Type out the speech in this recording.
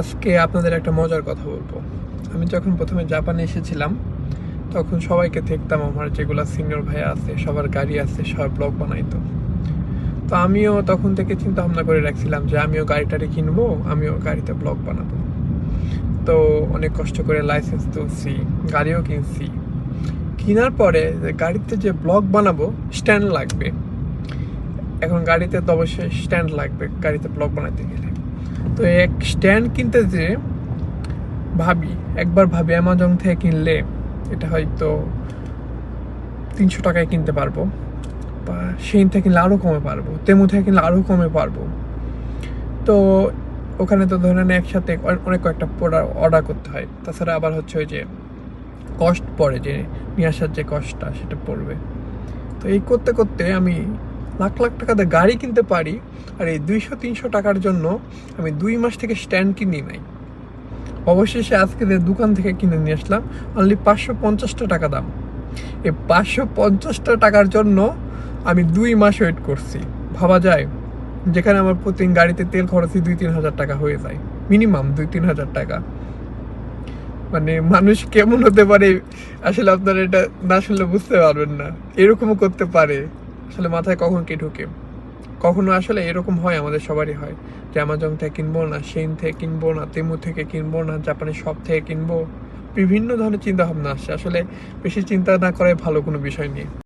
আজকে আপনাদের একটা মজার কথা বলব। আমি যখন প্রথমে জাপানে এসেছিলাম, তখন সবাইকে দেখতাম আমার যেগুলা সিনিয়র ভাইয়া আছে, সবার গাড়ি আছে সবাই ব্লগ বানাইতো। তো আমিও তখন থেকে চিন্তা ভাবনা করে রাখছিলাম যে আমিও গাড়ি টাড়ি কিনবো, আমিও গাড়িতে ব্লগ বানাবো। তো অনেক কষ্ট করে লাইসেন্স তুলছি, গাড়িও কিনছি। কেনার পরে গাড়িতে যে ব্লগ বানাবো, স্ট্যান্ড লাগবে। এখন গাড়িতে তো অবশ্যই স্ট্যান্ড লাগবে, গাড়িতে ব্লগ বানাতে গেলে। তো এক স্ট্যান্ড কিনতে যে ভাবি, একবার ভাবি অ্যামাজন থেকে কিনলে এটা হয়তো তিনশো টাকায় কিনতে পারব। বা সেই থেকে কিনলে আরও কমে পারব তেমু থেকে কিনলে আরও কমে পারব। তো ওখানে তো ধরে নেন একসাথে অনেক কয়েকটা প্রোডাক্ট অর্ডার করতে হয়। তাছাড়া আবার হচ্ছে ওই যে কস্ট পড়ে যে, নিয়ে আসার যে কস্টটা সেটা পড়বে। তো এই করতে করতে আমি লাখ লাখ টাকাতে গাড়ি কিনতে পারি আর এই দুইশো, তিনশো টাকার জন্য আমি দুই মাস থেকে স্ট্যান্ড কিনি নাই। অবশেষে আজকে যে দোকান থেকে কিনে নিয়ে আসলাম অনলি পাঁচশো পঞ্চাশটা টাকা দাম। এই পাঁচশো পঞ্চাশটা টাকার জন্য আমি দুই মাস ওয়েট করছি। ভাবা যায়, যেখানে আমার প্রতিদিন গাড়িতে তেল খরচই দুই, তিন হাজার টাকা হয়ে যায়। মিনিমাম দুই, তিন হাজার টাকা। মানে মানুষ কেমন হতে পারে, আসলে আপনারা এটা না শুনলে বুঝতে পারবেন না। এরকমও করতে পারে। আসলে মাথায় কখন কে ঢুকে? কখনো আসলে এরকম হয় আমাদের সবারই হয় যে অ্যামাজন থেকে কিনবো না সেন থেকে কিনবো না তেমু থেকে কিনবো না জাপানের সব থেকে কিনবো। বিভিন্ন ধরনের চিন্তা ভাবনা আসছে আসলে বেশি চিন্তা না করাই ভালো কোনো বিষয় নিয়ে।